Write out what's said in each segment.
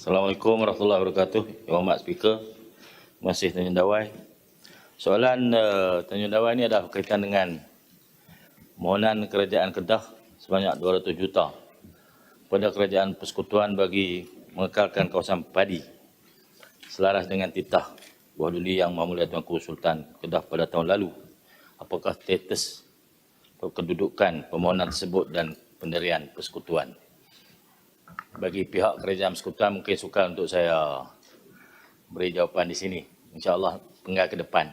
Assalamualaikum warahmatullahi wabarakatuh. Yang Hormat Speaker, Terima kasih Tanjung Dawai. Soalan uh, Tanjung Dawai ini adalah berkaitan dengan mohonan kerajaan Kedah sebanyak 200 juta kepada kerajaan persekutuan bagi mengekalkan kawasan padi selaras dengan titah Buah Duli yang Mahmulia Tuanku Sultan Kedah pada tahun lalu. Apakah status kedudukan permohonan tersebut dan pendirian persekutuan? Bagi pihak kerajaan persekutuan mungkin sukar untuk saya beri jawapan di sini. InsyaAllah penggal ke depan.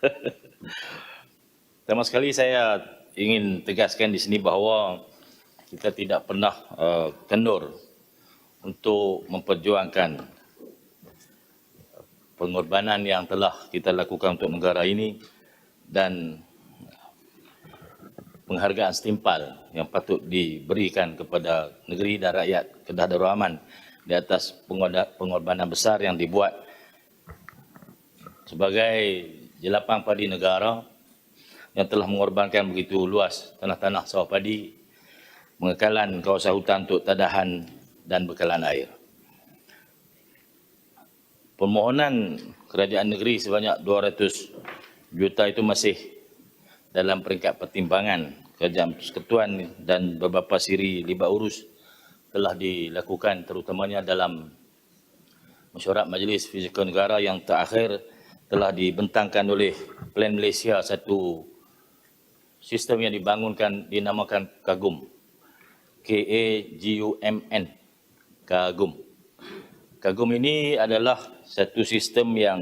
Pertama sekali saya ingin tegaskan di sini bahawa kita tidak pernah uh, untuk memperjuangkan pengorbanan yang telah kita lakukan untuk negara ini dan penghargaan setimpal yang patut diberikan kepada negeri dan rakyat Kedah Darul di atas pengorbanan besar yang dibuat sebagai jelapang padi negara yang telah mengorbankan begitu luas tanah-tanah sawah padi, mengekalan kawasan hutan untuk tadahan dan bekalan air. Permohonan kerajaan negeri sebanyak 200 juta itu masih dalam peringkat pertimbangan kerajaan persekutuan dan beberapa siri libat urus telah dilakukan terutamanya dalam mesyuarat Majlis Fizikal Negara yang terakhir telah dibentangkan oleh Plan Malaysia satu sistem yang dibangunkan dinamakan KAGUM. K-A-G-U-M-N. KAGUM. KAGUM ini adalah satu sistem yang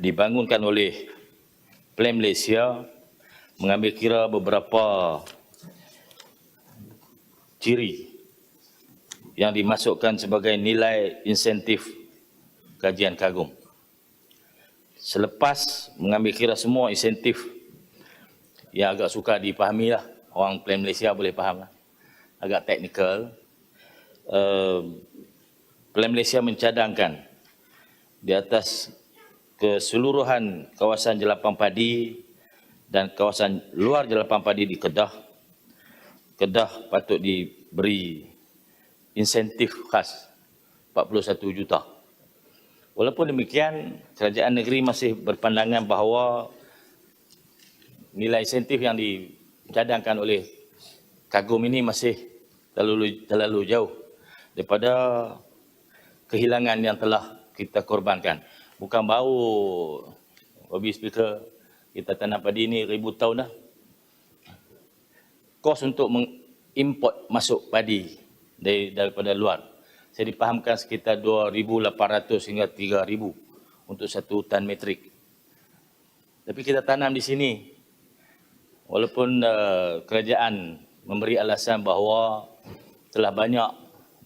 dibangunkan oleh Plan Malaysia mengambil kira beberapa ciri yang dimasukkan sebagai nilai insentif kajian kagum. Selepas mengambil kira semua insentif yang agak suka dipahami lah, orang Plan Malaysia boleh faham lah, agak teknikal, uh, Plan Malaysia mencadangkan di atas keseluruhan kawasan jelapang padi dan kawasan luar jelapang padi di Kedah, Kedah patut diberi insentif khas 41 juta. Walaupun demikian, kerajaan negeri masih berpandangan bahawa nilai insentif yang dicadangkan oleh kagum ini masih terlalu, terlalu jauh daripada kehilangan yang telah kita korbankan bukan baru Bobby Speaker kita tanam padi ni ribu tahun dah. Kos untuk mengimport masuk padi dari daripada luar. Saya dipahamkan sekitar 2,800 hingga 3,000 untuk satu tan metrik. Tapi kita tanam di sini. Walaupun uh, kerajaan memberi alasan bahawa telah banyak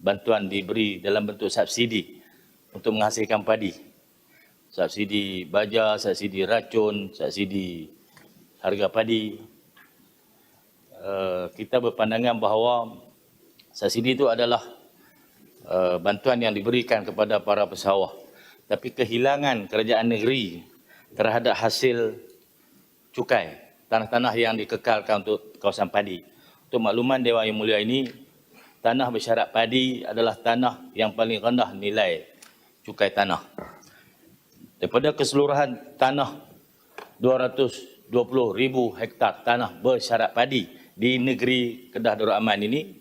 bantuan diberi dalam bentuk subsidi untuk menghasilkan padi subsidi baja, subsidi racun, subsidi harga padi. Uh, kita berpandangan bahawa subsidi itu adalah uh, bantuan yang diberikan kepada para pesawah. Tapi kehilangan kerajaan negeri terhadap hasil cukai tanah-tanah yang dikekalkan untuk kawasan padi. Untuk makluman Dewan Yang Mulia ini, tanah bersyarat padi adalah tanah yang paling rendah nilai cukai tanah daripada keseluruhan tanah 220 ribu hektar tanah bersyarat padi di negeri Kedah Darul Aman ini,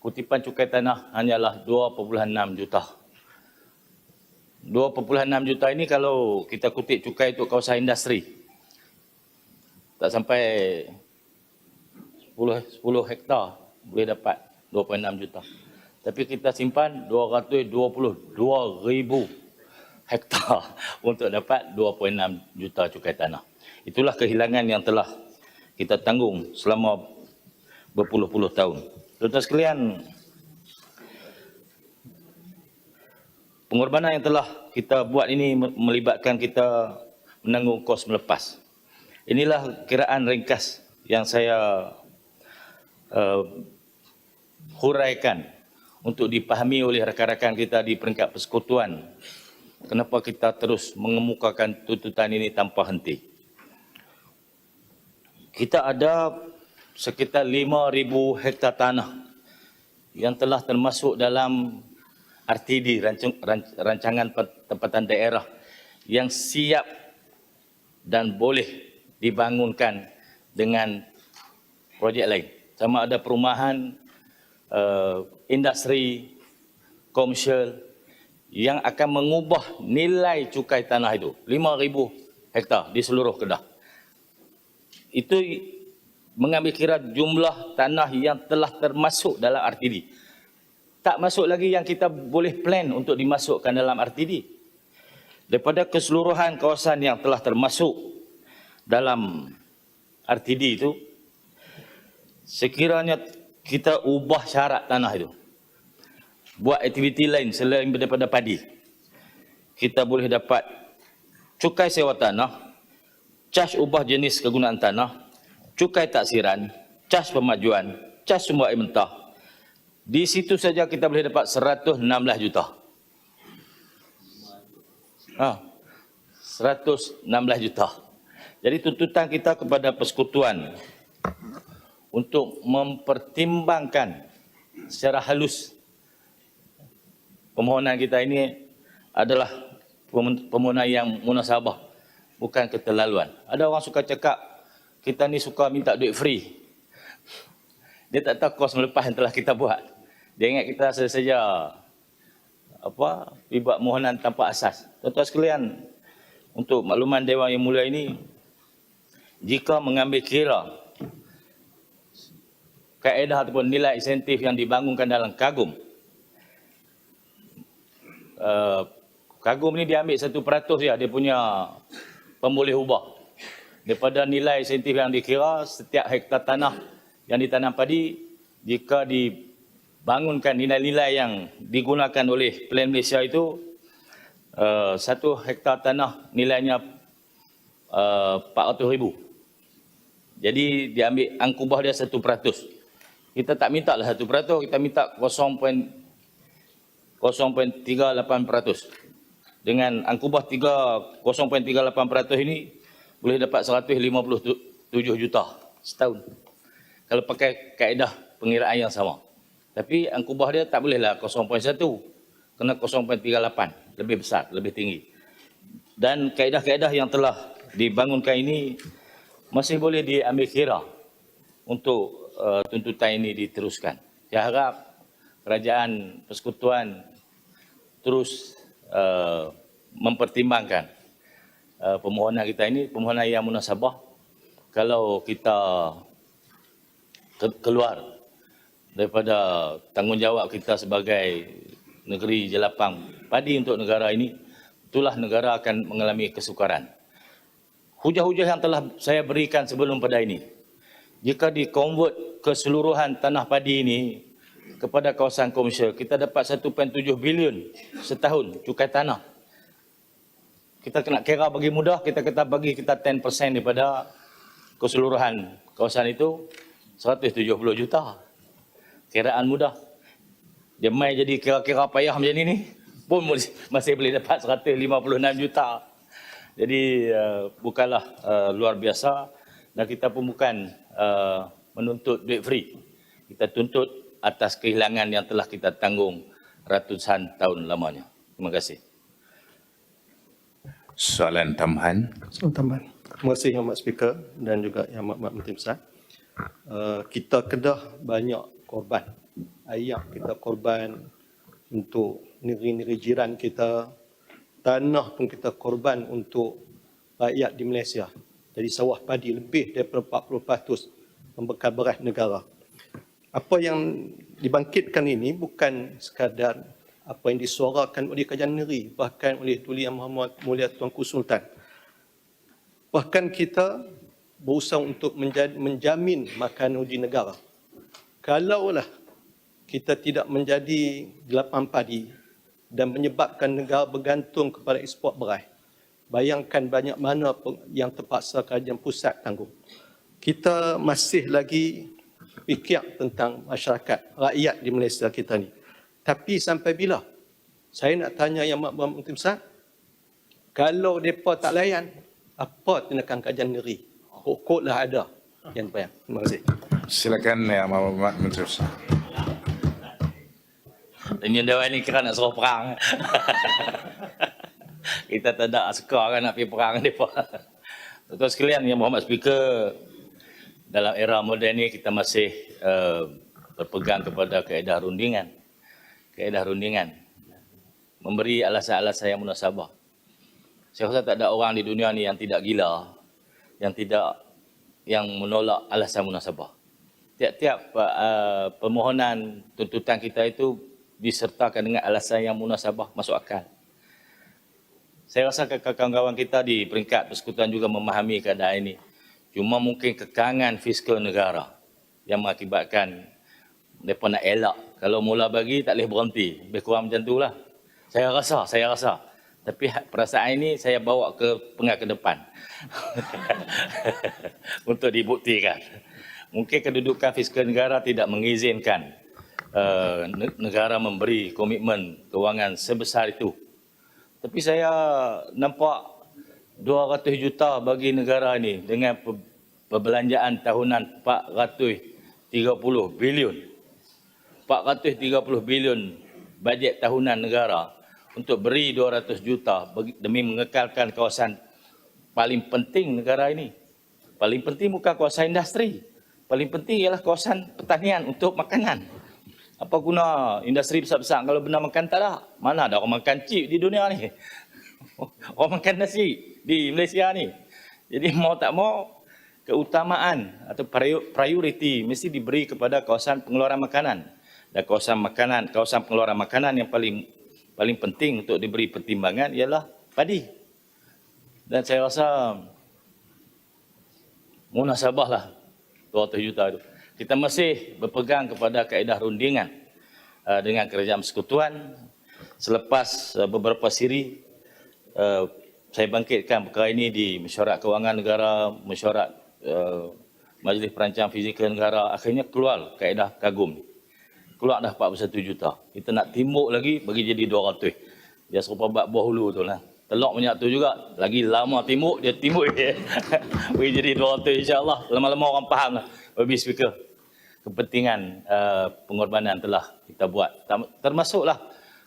kutipan cukai tanah hanyalah 2.6 juta. 2.6 juta ini kalau kita kutip cukai untuk kawasan industri, tak sampai 10, 10 hektar boleh dapat 2.6 juta. Tapi kita simpan 222 ribu hektar untuk dapat 2.6 juta cukai tanah. Itulah kehilangan yang telah kita tanggung selama berpuluh-puluh tahun. Tuan-tuan sekalian, pengorbanan yang telah kita buat ini melibatkan kita menanggung kos melepas. Inilah kiraan ringkas yang saya uh, huraikan untuk dipahami oleh rakan-rakan kita di peringkat persekutuan kenapa kita terus mengemukakan tuntutan ini tanpa henti. Kita ada sekitar 5,000 hektar tanah yang telah termasuk dalam RTD, rancang- ran- rancangan tempatan daerah yang siap dan boleh dibangunkan dengan projek lain. Sama ada perumahan, uh, industri, komersial yang akan mengubah nilai cukai tanah itu 5,000 hektar di seluruh Kedah. Itu mengambil kira jumlah tanah yang telah termasuk dalam RTD. Tak masuk lagi yang kita boleh plan untuk dimasukkan dalam RTD. Daripada keseluruhan kawasan yang telah termasuk dalam RTD itu, sekiranya kita ubah syarat tanah itu, buat aktiviti lain selain daripada padi, kita boleh dapat cukai sewa tanah, cas ubah jenis kegunaan tanah, cukai taksiran, cas pemajuan, cas sumber air mentah. Di situ saja kita boleh dapat 116 juta. Ha, 116 juta. Jadi tuntutan kita kepada persekutuan untuk mempertimbangkan secara halus permohonan kita ini adalah permohonan yang munasabah bukan keterlaluan. Ada orang suka cakap kita ni suka minta duit free. Dia tak tahu kos melepas yang telah kita buat. Dia ingat kita saja apa buat mohonan tanpa asas. Tuan-tuan sekalian, untuk makluman Dewan Yang Mulia ini, jika mengambil kira kaedah ataupun nilai insentif yang dibangunkan dalam kagum, uh, kagum ni diambil satu peratus ya, dia punya pemboleh ubah. Daripada nilai insentif yang dikira, setiap hektar tanah yang ditanam padi, jika di bangunkan nilai-nilai yang digunakan oleh Plan Malaysia itu uh, satu hektar tanah nilainya uh, 400 ribu. Jadi diambil angkubah dia satu peratus. Kita tak minta lah satu peratus, kita minta 0.38 peratus. Dengan angkubah 0.38 peratus ini boleh dapat 157 juta setahun. Kalau pakai kaedah pengiraan yang sama. Tapi angkubah dia tak bolehlah 0.1. Kena 0.38. Lebih besar, lebih tinggi. Dan kaedah-kaedah yang telah dibangunkan ini masih boleh diambil kira untuk uh, tuntutan ini diteruskan. Saya harap kerajaan persekutuan terus uh, mempertimbangkan uh, permohonan kita ini, permohonan yang munasabah. Kalau kita keluar daripada tanggungjawab kita sebagai negeri jelapang padi untuk negara ini, itulah negara akan mengalami kesukaran. Hujah-hujah yang telah saya berikan sebelum pada ini, jika dikonvert keseluruhan tanah padi ini kepada kawasan komersial, kita dapat 1.7 bilion setahun cukai tanah. Kita kena kira bagi mudah, kita kata bagi kita 10% daripada keseluruhan kawasan itu, 170 juta kiraan mudah. Dia mai jadi kira-kira payah macam ni ni pun masih boleh dapat 156 juta. Jadi uh, bukanlah uh, luar biasa dan kita pun bukan uh, menuntut duit free. Kita tuntut atas kehilangan yang telah kita tanggung ratusan tahun lamanya. Terima kasih. Soalan tambahan. Soalan tambahan. Terima kasih Yang Amat Speaker dan juga Yang Amat Menteri Besar. Uh, kita kedah banyak korban. Ayah kita korban untuk negeri-negeri jiran kita. Tanah pun kita korban untuk rakyat di Malaysia. Jadi sawah padi lebih daripada 40% membekal beras negara. Apa yang dibangkitkan ini bukan sekadar apa yang disuarakan oleh kajian negeri, bahkan oleh Tuli Yang Muhammad Mulia Tuanku Sultan. Bahkan kita berusaha untuk menjamin makanan uji negara kalaulah kita tidak menjadi delapan padi dan menyebabkan negara bergantung kepada ekspor beras, bayangkan banyak mana yang terpaksa kerajaan pusat tanggung. Kita masih lagi fikir tentang masyarakat, rakyat di Malaysia kita ni. Tapi sampai bila? Saya nak tanya yang Mak Buat Menteri Besar, kalau mereka tak layan, apa tindakan kerajaan negeri? Pokoklah ada yang bayang. Terima kasih. Silakan ya Muhammad Menteri Besar. Tanya dia ni kira nak suruh perang. Kita tak ada suka kan nak pergi perang ni pun. Tuan sekalian, Yang Muhammad Speaker, dalam era moden ni kita masih uh, berpegang kepada kaedah rundingan. Kaedah rundingan. Memberi alasan-alasan yang munasabah. Saya rasa tak ada orang di dunia ni yang tidak gila, yang tidak yang menolak alasan munasabah. Tiap-tiap uh, permohonan tuntutan kita itu disertakan dengan alasan yang munasabah masuk akal. Saya rasa kawan-kawan kita di peringkat persekutuan juga memahami keadaan ini. Cuma mungkin kekangan fiskal negara yang mengakibatkan mereka nak elak. Kalau mula bagi tak boleh berhenti. Lebih kurang macam itulah. Saya rasa, saya rasa. Tapi ha- perasaan ini saya bawa ke pengat ke depan. Untuk dibuktikan. Mungkin kedudukan fiskal negara tidak mengizinkan uh, ne- negara memberi komitmen kewangan sebesar itu. Tapi saya nampak 200 juta bagi negara ini dengan pe- perbelanjaan tahunan 430 bilion. 430 bilion bajet tahunan negara untuk beri 200 juta demi mengekalkan kawasan paling penting negara ini. Paling penting bukan kawasan industri. Paling penting ialah kawasan pertanian untuk makanan. Apa guna industri besar-besar kalau benar makan tak ada? Mana ada orang makan chip di dunia ni? Orang makan nasi di Malaysia ni. Jadi mau tak mau keutamaan atau prior- priority mesti diberi kepada kawasan pengeluaran makanan. Dan kawasan makanan, kawasan pengeluaran makanan yang paling paling penting untuk diberi pertimbangan ialah padi. Dan saya rasa munasabah lah 200 juta itu. Kita masih berpegang kepada kaedah rundingan uh, dengan kerajaan persekutuan. Selepas uh, beberapa siri, uh, saya bangkitkan perkara ini di mesyuarat kewangan negara, mesyuarat uh, Majlis Perancang Fizikal Negara. Akhirnya keluar kaedah kagum. Keluar dah 41 juta. Kita nak timbuk lagi, bagi jadi 200. Dia serupa bab buah hulu tu lah. Telok banyak tu juga. Lagi lama timbuk, dia timbuk bagi jadi 200 insyaAllah. Lama-lama orang faham lah. Babi speaker. Kepentingan uh, pengorbanan telah kita buat. Termasuklah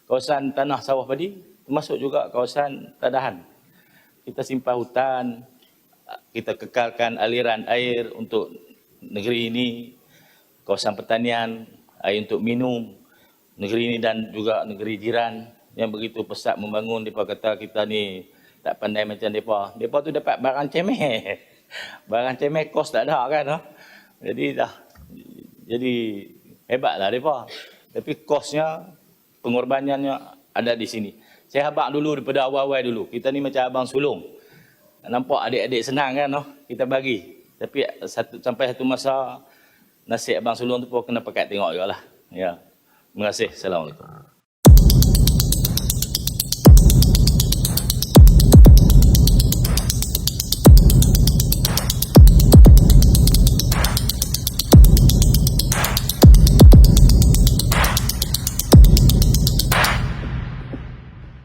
kawasan tanah sawah padi. Termasuk juga kawasan tadahan. Kita simpan hutan. Kita kekalkan aliran air untuk negeri ini. Kawasan pertanian, air untuk minum. Negeri ini dan juga negeri jiran yang begitu pesat membangun. Mereka kata kita ni tak pandai macam mereka. Mereka tu dapat barang cemeh. Barang cemeh kos tak ada kan. Jadi dah jadi hebatlah mereka. Tapi kosnya, pengorbanannya ada di sini. Saya habaq dulu daripada awal-awal dulu. Kita ni macam abang sulung. Nampak adik-adik senang kan, no? kita bagi. Tapi satu, sampai satu masa, nasib abang sulung tu pun kena pakat tengok juga lah. Ya. Terima kasih. Assalamualaikum.